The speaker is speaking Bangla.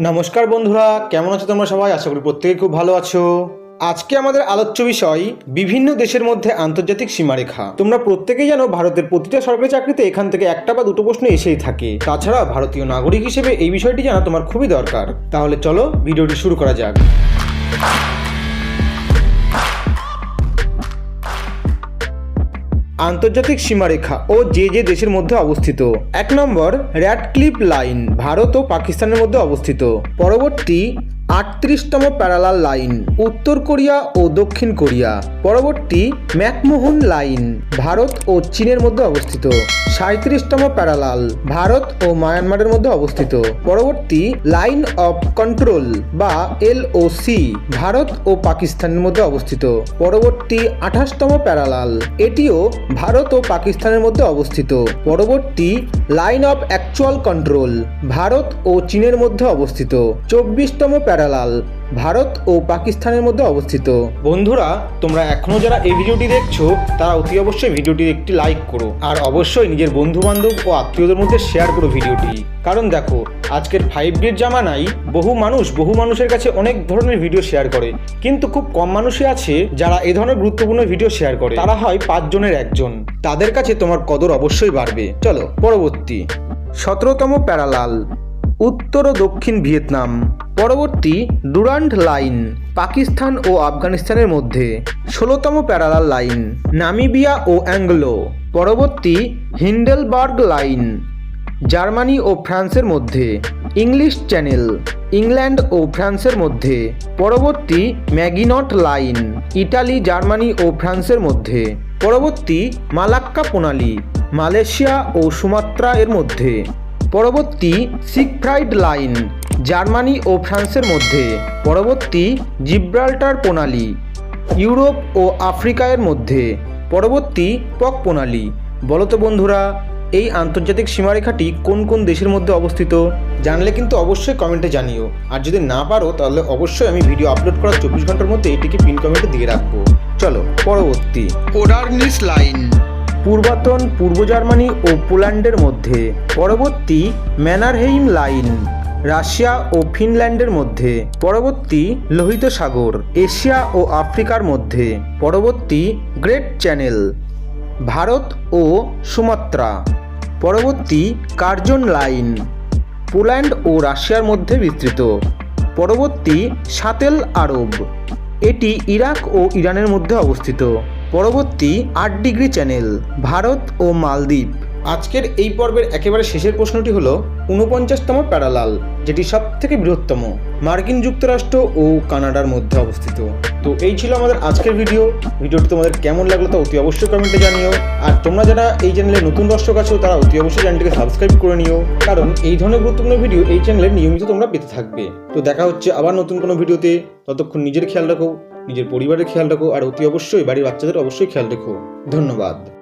নমস্কার বন্ধুরা, কেমন আছো তোমরা সবাই? আশা করি প্রত্যেকে খুব ভালো আছো। আজকে আমাদের আলোচ্য বিষয়, বিভিন্ন দেশের মধ্যে আন্তর্জাতিক সীমারেখা। তোমরা প্রত্যেকেই জানো, ভারতের প্রতিটা সরকারি চাকরিতে এখান থেকে একটা বা দুটো প্রশ্ন এসেই থাকে। তাছাড়া ভারতীয় নাগরিক হিসেবে এই বিষয়টি জানা তোমার খুবই দরকার। তাহলে চলো, ভিডিওটি শুরু করা যাক। আন্তর্জাতিক সীমারেখা ও যে যে দেশের মধ্যে অবস্থিত। এক নম্বর র্যাডক্লিপ লাইন ভারত ও পাকিস্তানের মধ্যে অবস্থিত। পরবর্তী আটত্রিশতম প্যারালাল লাইন, উত্তর কোরিয়া ও দক্ষিণ কোরিয়া। পরবর্তী ম্যাকমোহন লাইন, ভারত ও চীনের মধ্যে অবস্থিত। সাঁত্রিশতম প্যারালাল, ভারত ও মায়ানমারের মধ্যে অবস্থিত। পরবর্তী লাইন অফ কন্ট্রোল বা এলওসি ভারত ও পাকিস্তানের মধ্যে অবস্থিত। পরবর্তী আঠাশতম প্যারালাল, এটিও ভারত ও পাকিস্তানের মধ্যে অবস্থিত। পরবর্তী line of actual control, Bharat ও চীনের মধ্যে অবস্থিত। চব্বিশতম প্যারালাল ভারত ও পাকিস্তানের মধ্যে অবস্থিত। বন্ধুরা, তোমরা এখনও যারা এই ভিডিওটি দেখছ, তারা অতি অবশ্যই ভিডিওটির একটি লাইক করো, আর অবশ্যই নিজের বন্ধু বান্ধব ও আত্মীয়দের মধ্যে শেয়ার করো ভিডিওটি। কারণ দেখো, আজকের ফাইভ ডির জামানায় বহু মানুষ, বহু মানুষের কাছে অনেক ধরনের ভিডিও শেয়ার করে। কিন্তু খুব কম মানুষই আছে যারা এই ধরনের গুরুত্বপূর্ণ ভিডিও শেয়ার করে। তারা হয় পাঁচজনের একজন। তাদের কাছে তোমার কদর অবশ্যই বাড়বে। চলো, পরবর্তী। সতেরোতম প্যারালাল উত্তর ও দক্ষিণ ভিয়েতনাম। পরবর্তী ডুরান্ড লাইন পাকিস্তান ও আফগানিস্তানের মধ্যে, ষোলোতম প্যারালাল লাইন নামিবিয়া ও অ্যাংলো। পরবর্তী হিন্ডেলবার্গ লাইন জার্মানি ও ফ্রান্সের মধ্যে, ইংলিশ চ্যানেল ইংল্যান্ড ও ফ্রান্সের মধ্যে। পরবর্তী ম্যাগিনট লাইন ইটালি, জার্মানি ও ফ্রান্সের মধ্যে। পরবর্তী মালাক্কা প্রণালী মালয়েশিয়া ও সুমাত্রা এর মধ্যে। পরবর্তী সিগফ্রাইড লাইন জার্মানি ও ফ্রান্সের মধ্যে। পরবর্তী জিব্রাল্টার প্রণালী, ইউরোপ ও আফ্রিকা এর মধ্যে। পরবর্তী পক প্রণালী। বলো তো বন্ধুরা, এই আন্তর্জাতিক সীমারেখাটি কোন কোন দেশের মধ্যে অবস্থিত? জানলে কিন্তু অবশ্যই কমেন্টে জানিও। আর যদি না পারো, তাহলে অবশ্যই আমি ভিডিও আপলোড করার চব্বিশ ঘণ্টার মধ্যে এটিকে পিন কমেন্টে দিয়ে রাখব। চলো, পরবর্তী। ওডারনিস লাইন পূর্বাতন, পূর্ব জার্মানি ও পোল্যান্ডের মধ্যে। পরবর্তী ম্যানারহেইম লাইন, রাশিয়া ও ফিনল্যান্ডের মধ্যে। পরবর্তী লোহিত সাগর, এশিয়া ও আফ্রিকার মধ্যে। পরবর্তী গ্রেট চ্যানেল, ভারত ও সুমাত্রা। পরবর্তী কার্জন লাইন, পোল্যান্ড ও রাশিয়ার মধ্যে বিস্তৃত। পরবর্তী সাতেল আরব, এটি ইরাক ও ইরানের মধ্যে অবস্থিত। পরবর্তী আট ডিগ্রি চ্যানেল, ভারত ও মালদ্বীপ। আজকের এই পর্বের একেবারে শেষের প্রশ্নটি হলো ঊনপঞ্চাশতম প্যারালাল, যেটি সব থেকে বৃহত্তম, মার্কিন যুক্তরাষ্ট্র ও কানাডার মধ্যে অবস্থিত। তো এই ছিল আমাদের আজকের ভিডিও। ভিডিওটি তোমাদের কেমন লাগল তা অতি অবশ্যই কমেন্টে জানিও। আর তোমরা যারা এই চ্যানেলে নতুন দর্শক আছো, তারা অতি অবশ্যই চ্যানেলটিকে সাবস্ক্রাইব করে নিও। কারণ এই ধরনের গুরুত্বপূর্ণ ভিডিও এই চ্যানেলে নিয়মিত তোমরা পেতে থাকবে। তো দেখা হচ্ছে আবার নতুন কোনো ভিডিওতে। ততক্ষণ নিজের খেয়াল রাখো। নিজের পরিবারের খেয়াল রাখো আর অতি অবশ্যই বাড়ির বাচ্চাদের অবশ্যই খেয়াল রেখো। ধন্যবাদ।